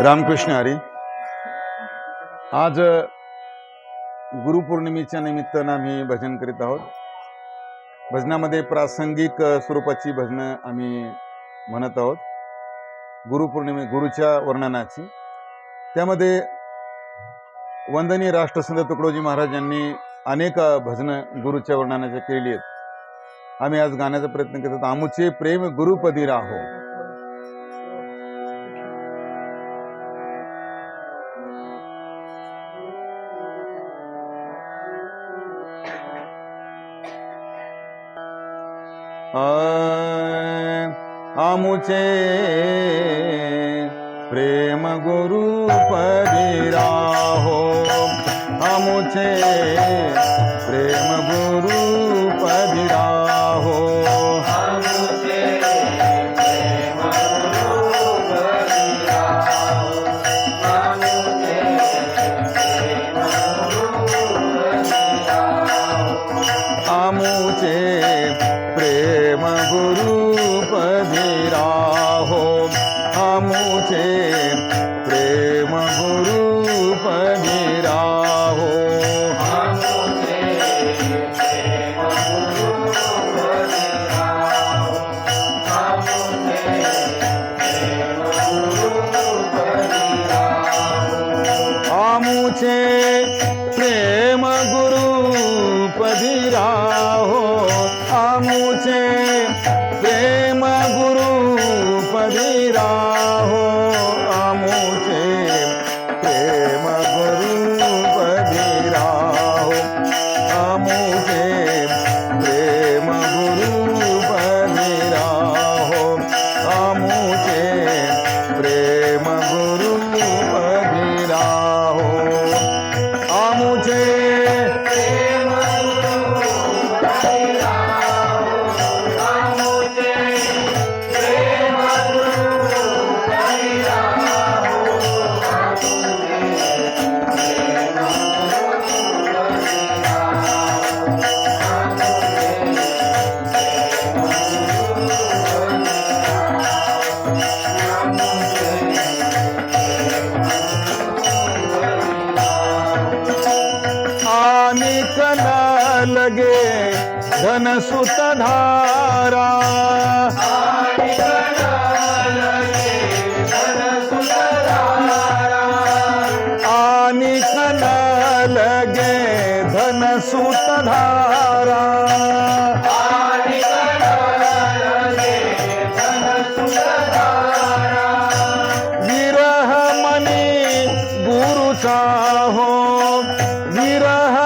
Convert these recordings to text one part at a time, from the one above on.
रामकृष्ण हरी. आज गुरुपौर्णिमेच्या निमित्तानं आम्ही भजन करीत आहोत. भजनामध्ये प्रासंगिक स्वरूपाची भजनं आम्ही म्हणत आहोत. गुरुपौर्णिमे गुरुच्या वर्णनाची. त्यामध्ये वंदनीय राष्ट्रसंत तुकडोजी महाराज यांनी अनेक भजनं गुरुच्या वर्णनाच्या केलेली आहेत. आम्ही आज गाण्याचा प्रयत्न करत आहोत. आमुचे प्रेम गुरुपदी राहो. आमुचे प्रेम गुरु राहो। आमुचे प्रेम गुरु राहो છે પ્રેમ ગુરુ પધીરાહો આમું છે પ્રેમ ગુરુ પધીરાહો આમું છે પ્રેમ लगे धन सुत धारा। आनिक न लगे धन सुत धारा। विरह मनी गुरुचा हो विरह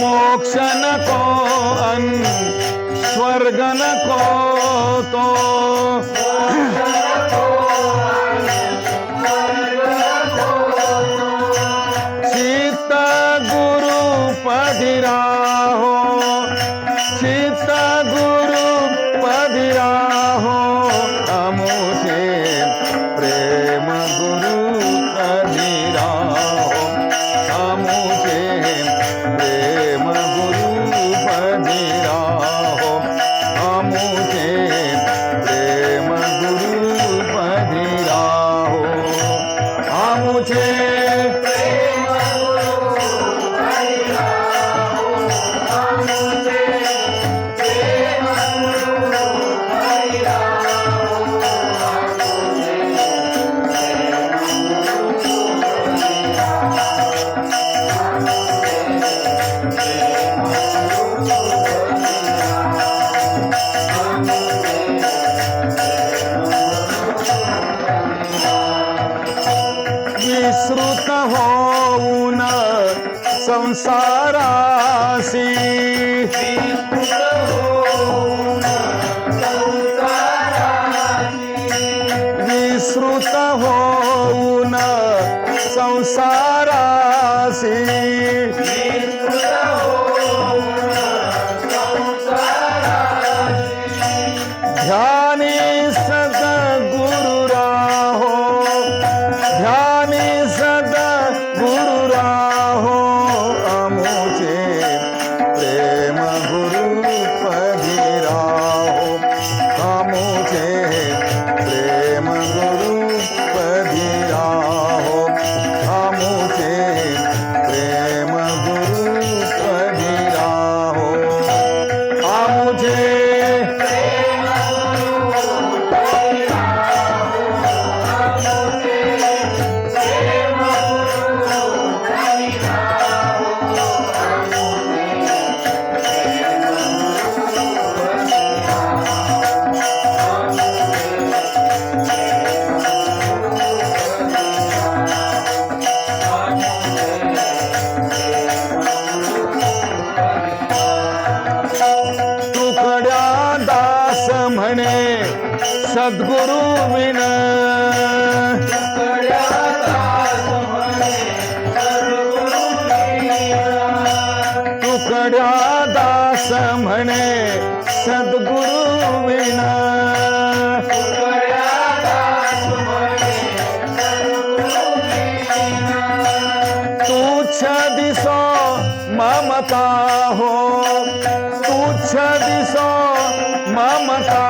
ಮೋಕ್ಷನಕೋ ಅನ್ ಸ್ವರ್ಗನಕೋ ತೋ ಸೀತ ಗುರು ಪದಿರಾ i'm going guru विश्रुत होऊन संसारासी विश्रुत होऊन संसारासी सद्गुरु दास म्हणे सद्गुरु विन तुच्छ दिसो ममता हो तुच्छ दिसो ममता